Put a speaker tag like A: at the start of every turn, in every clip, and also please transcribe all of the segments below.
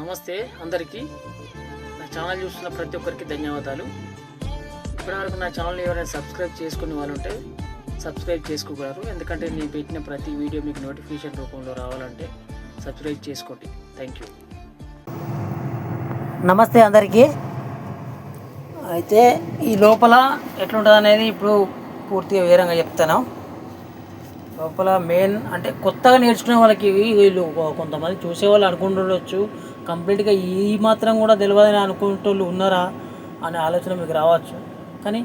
A: నమస్తే అందరికీ. నా ఛానల్ చూస్తున్న ప్రతి ఒక్కరికి ధన్యవాదాలు. ఇప్పటివరకు నా ఛానల్ ఎవరైనా సబ్స్క్రైబ్ చేసుకునే వాళ్ళు ఉంటే సబ్స్క్రైబ్ చేసుకోగలరు. ఎందుకంటే నేను పెట్టిన ప్రతి వీడియో మీకు నోటిఫికేషన్ రూపంలో రావాలంటే సబ్స్క్రైబ్ చేసుకోండి. థ్యాంక్ యూ
B: నమస్తే అందరికీ. అయితే ఈ లోపల ఎట్లుంటుంది అనేది ఇప్పుడు పూర్తిగా వివరంగా చెప్తాను. లోపల మెయిన్ అంటే కొత్తగా నేర్చుకునే వాళ్ళకి వీళ్ళు కొంతమంది చూసేవాళ్ళు అనుకుంటుండొచ్చు. కంప్లీట్గా ఈ మాత్రం కూడా తెలియదని అనుకుంటోళ్ళు ఉన్నారా అనే ఆలోచన మీకు రావచ్చు. కానీ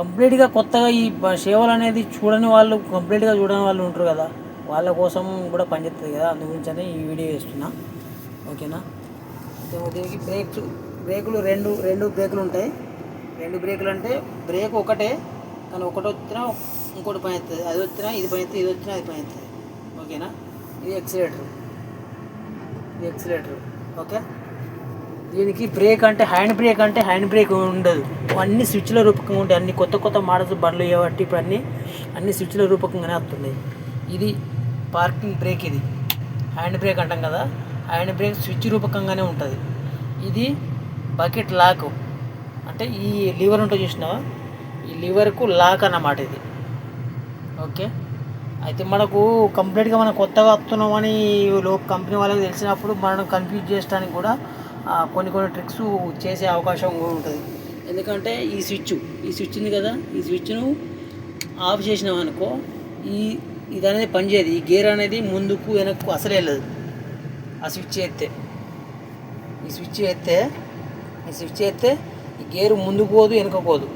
B: కంప్లీట్గా కొత్తగా ఈ సేవలు అనేది చూడని వాళ్ళు కంప్లీట్గా చూడని వాళ్ళు ఉంటారు కదా వాళ్ళ కోసం కూడా పనిచేస్తుంది కదా. అందు గురించనే ఈ వీడియో చేస్తున్నా. ఓకేనా? దీనికి బ్రేక్స్ బ్రేకులు రెండు రెండు బ్రేకులు ఉంటాయి. రెండు బ్రేకులు అంటే బ్రేక్ ఒకటే కానీ ఒకటి వచ్చినా ఇంకోటి పని అవుతుంది అది వచ్చినా ఇది పని అవుతుంది ఇది వచ్చినా అది పని అవుతుంది ఓకేనా? ఇది ఎక్సిలేటర్ ఇది ఎక్సిలేటర్ ఓకే? దీనికి బ్రేక్ అంటే హ్యాండ్ బ్రేక్ అంటే హ్యాండ్ బ్రేక్ ఉండదు. అన్ని స్విచ్ల రూపకంగా ఉంటాయి. అన్ని కొత్త కొత్త మోడల్స్ బండ్లు కాబట్టి ఇప్పుడు అన్ని అన్ని స్విచ్ల రూపకంగానే వస్తున్నాయి. ఇది పార్కింగ్ బ్రేక్ ఇది. హ్యాండ్ బ్రేక్ అంటాం కదా? హ్యాండ్ బ్రేక్ స్విచ్ రూపకంగానే ఉంటుంది. ఇది బకెట్ లాక్ అంటే ఈ లివర్ ఉంటుంది చూసినావా? ఈ లివర్కు లాక్ అన్నమాట ఇది. ఓకే? అయితే మనకు కంప్లీట్గా మనం కొత్తగా వస్తున్నామని లో కంపెనీ వాళ్ళకి తెలిసినప్పుడు మనం కన్ఫ్యూజ్ చేయడానికి కూడా కొన్ని కొన్ని ట్రిక్స్ చేసే అవకాశం కూడా ఉంటుంది. ఎందుకంటే ఈ స్విచ్ ఈ స్విచ్ ఉంది కదా ఈ స్విచ్ను ఆఫ్ చేసినాం అనుకో ఈ ఇది అనేది పనిచేయదు ఈ గేర్ అనేది ముందుకు వెనక్కు అసలు వెళ్ళదు. ఆ స్విచ్ ఎత్తే ఈ స్విచ్ ఎత్తే ఈ స్విచ్ ఎత్తే ఈ గేరు ముందుకు పోదు వెనుక పోదు.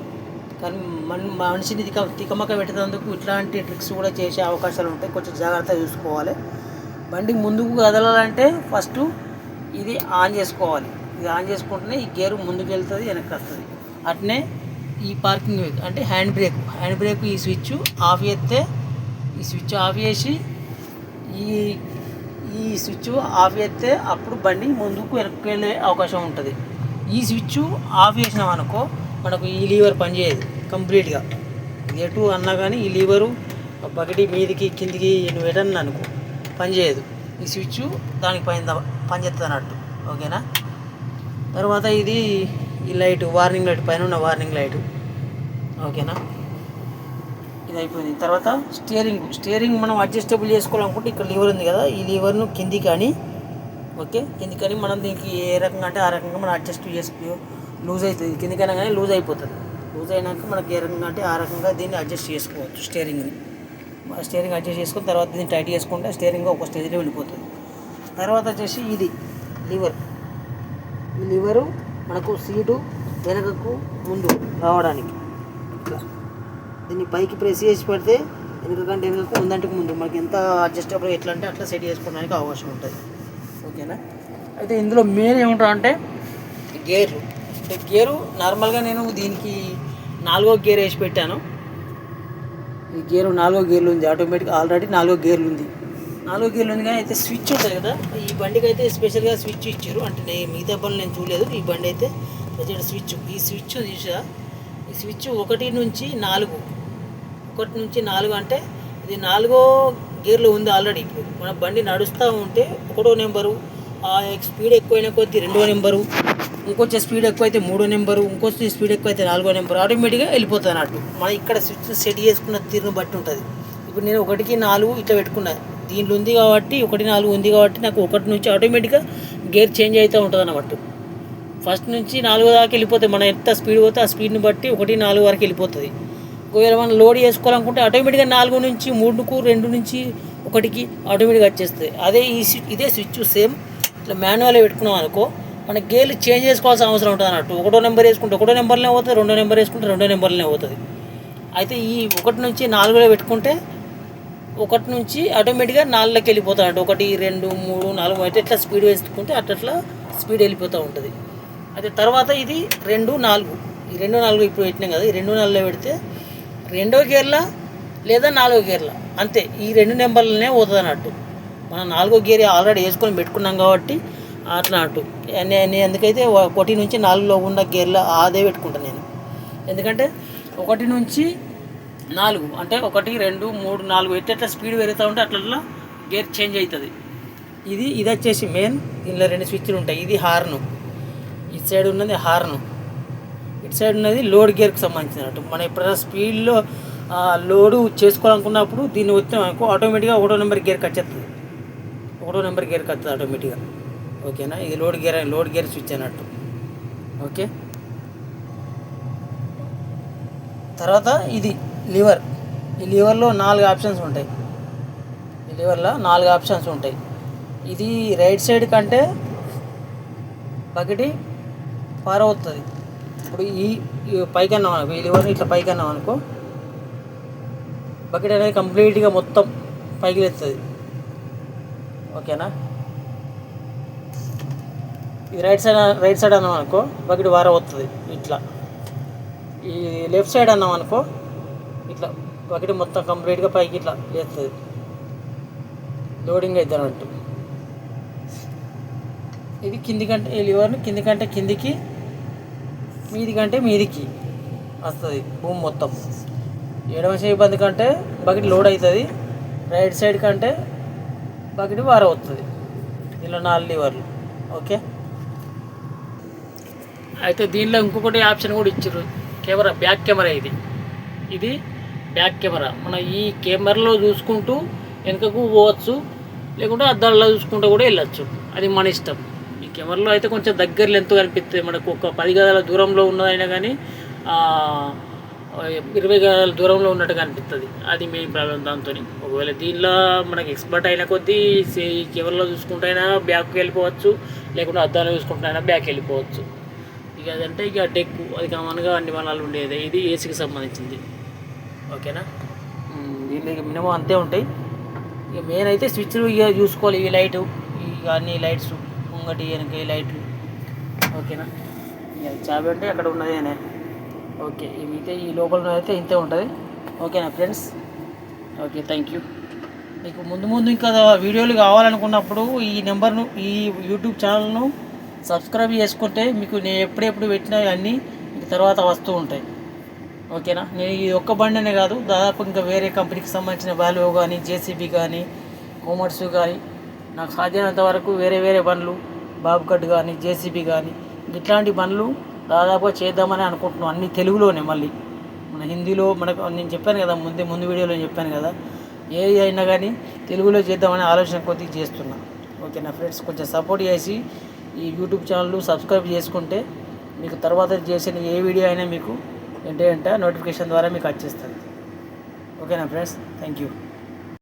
B: కానీ మన మనిషిని తిక తికమక పెట్టేందుకు ఇట్లాంటి ట్రిక్స్ కూడా చేసే అవకాశాలు ఉంటాయి కొంచెం జాగ్రత్తగా చూసుకోవాలి. బండి ముందుకు కదలాలంటే ఫస్ట్ ఇది ఆన్ చేసుకోవాలి. ఇది ఆన్ చేసుకుంటేనే ఈ గేరు ముందుకు వెళ్తుంది వెనక్కి వస్తుంది అట్నే ఈ పార్కింగ్ అంటే హ్యాండ్ బ్రేక్. హ్యాండ్ బ్రేక్ ఈ స్విచ్ ఆఫ్ చేస్తే ఈ స్విచ్ ఆఫ్ చేసి ఈ ఈ స్విచ్ ఆఫ్ చేస్తే అప్పుడు బండి ముందుకు వెనక్కి వెళ్ళే అవకాశం ఉంటుంది. ఈ స్విచ్ ఆఫ్ చేసినాం అనుకో మనకు ఈ లీవర్ పనిచేయదు. కంప్లీట్గా. ఎటు అన్నా కానీ ఈ లీవరు బకెటి మీదికి కిందికి నువ్వు ఎటన్నా అనుకో. పనిచేయదు ఈ స్విచ్ దానికి పైన పనిచేస్తుంది అన్నట్టు ఓకేనా? తర్వాత ఇది ఈ లైట్ వార్నింగ్ లైట్ పైన ఉన్న వార్నింగ్ లైట్. ఓకేనా? ఇది అయిపోయింది. తర్వాత స్టీరింగ్. స్టీరింగ్ మనం అడ్జస్టబుల్ చేసుకోవాలనుకుంటే ఇక్కడ లీవర్ ఉంది కదా ఈ లీవర్ను కింది కానీ ఓకే? కింది కానీ మనం దీనికి ఏ రకంగా అంటే ఆ రకంగా మనం అడ్జస్ట్ చేసుకో లూజ్ అవుతుంది కిందికైనా కానీ లూజ్ అయిపోతుంది. లూజ్ అయినాక మనకి ఏ రకంగా అంటే ఆ రకంగా దీన్ని అడ్జస్ట్ చేసుకోవచ్చు స్టీరింగ్ని. స్టీరింగ్ అడ్జస్ట్ చేసుకుని తర్వాత దీన్ని టైట్ చేసుకుంటే స్టీరింగ్ ఒక స్టేజ్లో వెళ్ళిపోతుంది. తర్వాత వచ్చేసి ఇది లివర్. ఈ లివరు మనకు సీటు వెనకకు ముందు రావడానికి. ఇట్లా. దీన్ని పైకి ప్రెస్ చేసి పెడితే ఎందుకంటే ఎందుకు వెనుకకు ముందంటే ముందు మనకి ఎంత అడ్జస్టబుల్ ఎట్లా అంటే అట్లా సెట్ చేసుకోవడానికి అవకాశం ఉంటుంది. ఓకేనా? అయితే ఇందులో మెయిన్ ఏముంటా అంటే గేర్లు. గేరు నార్మల్గా నేను దీనికి నాలుగో గేర్ వేసి పెట్టాను. ఈ గేరు నాలుగో గేర్లు ఉంది ఆటోమేటిక్ ఆల్రెడీ నాలుగో గేర్లు ఉంది. నాలుగో గేర్లు ఉంది కానీ అయితే స్విచ్ ఉంటుంది కదా ఈ బండికి అయితే స్పెషల్గా స్విచ్ ఇచ్చారు. అంటే నేను మిగతా బండ్లు నేను చూడలేదు ఈ బండి అయితే ప్రజెంట్ స్విచ్ ఈ స్విచ్ చూసా ఈ స్విచ్ ఒకటి నుంచి నాలుగు ఒకటి నుంచి నాలుగు అంటే ఇది నాలుగో గేర్లో ఉంది ఆల్రెడీ ఇప్పుడు. మన బండి నడుస్తూ ఉంటే ఒకటో నెంబరు ఆ స్పీడ్ ఎక్కువైన కొద్దీ రెండో నెంబరు ఇంకొచ్చే స్పీడ్ ఎక్కువైతే మూడో నెంబరు ఇంకొచ్చే స్పీడ్ ఎక్కువైతే నాలుగో నెంబరు ఆటోమేటిక్గా వెళ్ళిపోతుంది అన్నట్టు మనం ఇక్కడ స్విచ్ సెట్ చేసుకున్న తీరును బట్టి ఉంటుంది. ఇప్పుడు నేను ఒకటికి నాలుగు ఇట్లా పెట్టుకున్నా. దీంట్లో ఉంది కాబట్టి ఒకటి నాలుగు ఉంది కాబట్టి నాకు ఒకటి నుంచి ఆటోమేటిక్గా గేర్ చేంజ్ అవుతూ ఉంటుంది అన్నమాట ఫస్ట్ నుంచి నాలుగు దాకా వెళ్ళిపోతే మనం ఎంత స్పీడ్ పోతే ఆ స్పీడ్ని బట్టి ఒకటి నాలుగు వరకు వెళ్ళిపోతుంది. ఒకవేళ మనం లోడ్ చేసుకోవాలనుకుంటే ఆటోమేటిక్గా నాలుగు నుంచి మూడుకు రెండు నుంచి ఒకటికి ఆటోమేటిక్గా వచ్చేస్తుంది. అదే ఈ ఇదే స్విచ్ సేమ్ ఇట్లా మాన్యువల్ పెట్టుకున్నాం అనుకో మన గేర్లు చేంజ్ చేసుకోవాల్సిన అవసరం ఉంటుంది అన్నట్టు. ఒకటో నెంబర్ వేసుకుంటే ఒకటో నెంబర్లోనే పోతుంది రెండో నెంబర్ వేసుకుంటే రెండో నెంబర్లోనే పోతుంది అయితే ఈ ఒకటి నుంచి నాలుగులో పెట్టుకుంటే ఒకటి నుంచి ఆటోమేటిక్గా నాలుగులోకి వెళ్ళిపోతాడు ఒకటి రెండు మూడు నాలుగు అయితే ఇట్లా స్పీడ్ వేసుకుంటే అట్లా స్పీడ్ వెళ్ళిపోతూ ఉంటుంది. అయితే తర్వాత ఇది రెండు నాలుగు. ఈ రెండు నాలుగు ఇప్పుడు పెట్టినాం కదా ఈ రెండు నాలుగులో పెడితే రెండో గేర్ల లేదా నాలుగో గేర్ల? అంతే. ఈ రెండు నెంబర్లనే పోతుంది అన్నట్టు. మనం నాలుగో గేర్ ఆల్రెడీ వేసుకొని పెట్టుకున్నాం కాబట్టి అట్లా నేను ఎందుకైతే ఒకటి నుంచి నాలుగులో ఉన్న గేర్లో అదే పెట్టుకుంటాను నేను. ఎందుకంటే ఒకటి నుంచి నాలుగు అంటే ఒకటి రెండు మూడు నాలుగు ఎట్లా స్పీడ్ పెరుగుతూ ఉంటే అట్లా గేర్ చేంజ్ అవుతుంది ఇది ఇది వచ్చేసి మెయిన్. దీనిలో రెండు స్విచ్లు ఉంటాయి. ఇది హార్ను. ఇటు సైడ్ ఉన్నది హార్ను. ఇటు సైడ్ ఉన్నది లోడ్ గేర్కి సంబంధించినట్టు మనం ఎప్పుడైనా స్పీడ్లో లోడు చేసుకోవాలనుకున్నప్పుడు దీన్ని వచ్చాం అనుకో ఆటోమేటిక్గా ఒకటో నెంబర్ గేర్కి వచ్చేస్తుంది ఒకటో నెంబర్ గేర్కి వస్తుంది ఆటోమేటిక్గా ఓకేనా? ఇది load gear load gear switch అన్నట్టు. ఓకే? తర్వాత ఇది లివర్. ఈ లివర్లో నాలుగు ఆప్షన్స్ ఉంటాయి. ఈ లివర్లో నాలుగు ఆప్షన్స్ ఉంటాయి. ఇది రైట్ సైడ్ కంటే బకెట్ పారవుతుంది. ఇప్పుడు ఈ పైకి అన్నాం అనుకో ఈ లివర్ని ఇట్లా పైకి అన్నాం అనుకో బకెట్ అనేది కంప్లీట్గా మొత్తం పైకి లేస్తుంది ఓకేనా? ఇది రైట్ సైడ్ రైట్ సైడ్ అన్నాం అనుకో బకెట్ వార వస్తుంది ఇట్లా. ఈ లెఫ్ట్ సైడ్ అన్నాం అనుకో ఇట్లా బకెట్ మొత్తం కంప్లీట్గా పైకి ఇట్లా వేస్తుంది లోడింగ్ అవుతుంది అన్నట్టు ఇది కింది కంటే ఈ లివర్ని కింది కంటే కిందికి మీది కంటే మీదికి వస్తుంది భూమి మొత్తం. ఎడమ చేయి కంటే బకెట్ లోడ్ అవుతుంది రైట్ సైడ్ కంటే బకెట్ వార వస్తుంది ఇలా నాలుగు లివర్లు ఓకే?
A: అయితే దీనిలో ఇంకొకటి ఆప్షన్ కూడా ఇచ్చారు. కెమెరా బ్యాక్ కెమెరా ఇది. ఇది బ్యాక్ కెమెరా. మన ఈ కెమెరాలో చూసుకుంటూ వెనుకకు పోవచ్చు లేకుంటే అద్దాలలో చూసుకుంటూ కూడా వెళ్ళచ్చు. అది మన ఇష్టం. ఈ కెమెరాలో అయితే కొంచెం దగ్గర లెంత్ కనిపిస్తుంది. మనకు ఒక పది గదాల దూరంలో ఉన్నదైనా కానీ ఇరవై గదాల దూరంలో ఉన్నట్టు కనిపిస్తుంది. అది మెయిన్ ప్రాబ్లం దాంతో ఒకవేళ దీనిలో మనకి ఎక్స్పర్ట్ అయిన కొద్దీ సే- ఈ కెమెరాలో చూసుకుంటూ అయినా బ్యాక్కి వెళ్ళిపోవచ్చు లేకుంటే అద్దాలు చూసుకుంటైనా అయినా బ్యాక్ వెళ్ళిపోవచ్చు. ఇక అదంటే ఇక డెక్ అది కామన్గా అన్ని వనాలు ఉండేది. ఇది ఏసీకి సంబంధించింది. ఓకేనా?
B: ఉమ్, దీనిలో ఇక మినిమం అంతే ఉంటాయి. ఇక మెయిన్ అయితే స్విచ్లు ఇక చూసుకోవాలి. ఈ లైటు ఇక అన్ని లైట్స్ ముంగటి వెనక ఈ లైట్లు ఓకేనా? ఇక చావి అంటే అక్కడ ఉన్నదేనే. ఓకే ఇవైతే ఈ లోపల అయితే ఇంతే ఉంటుంది. ఓకేనా ఫ్రెండ్స్ ఓకే థ్యాంక్ యూ మీకు ముందు ముందు ఇంకా వీడియోలు కావాలనుకున్నప్పుడు ఈ నెంబర్ను ఈ యూట్యూబ్ ఛానల్ను సబ్స్క్రైబ్ చేసుకుంటే మీకు నేను ఎప్పుడెప్పుడు పెట్టినా అన్నీ తర్వాత వస్తూ ఉంటాయి. ఓకేనా? నేను ఈ ఒక్క బండినే కాదు దాదాపు ఇంకా వేరే కంపెనీకి సంబంధించిన వాల్యూ కానీ జేసీబీ కానీ కోమర్స్ కానీ నాకు సాధ్యమైనంత వరకు వేరే వేరే బండ్లు బాబుకట్ కానీ జేసీబీ కానీ ఇట్లాంటి బండ్లు దాదాపుగా చేద్దామని అనుకుంటున్నాను అన్ని తెలుగులోనే మళ్ళీ. మన హిందీలో మనకు నేను చెప్పాను కదా ముందే ముందు వీడియోలో చెప్పాను కదా ఏ అయినా కానీ తెలుగులో చేద్దామని ఆలోచన కొద్దిగా చేస్తున్నా. ఓకేనా ఫ్రెండ్స్? కొంచెం సపోర్ట్ చేసి ఈ యూట్యూబ్ ఛానల్ సబ్స్క్రైబ్ చేసుకుంటే మీకు తర్వాత చేసిన ఏ వీడియో అయినా మీకు ఏంటంటే నోటిఫికేషన్ ద్వారా మీకు వచ్చేస్తుంది. ఓకేనా ఫ్రెండ్స్ థ్యాంక్ యూ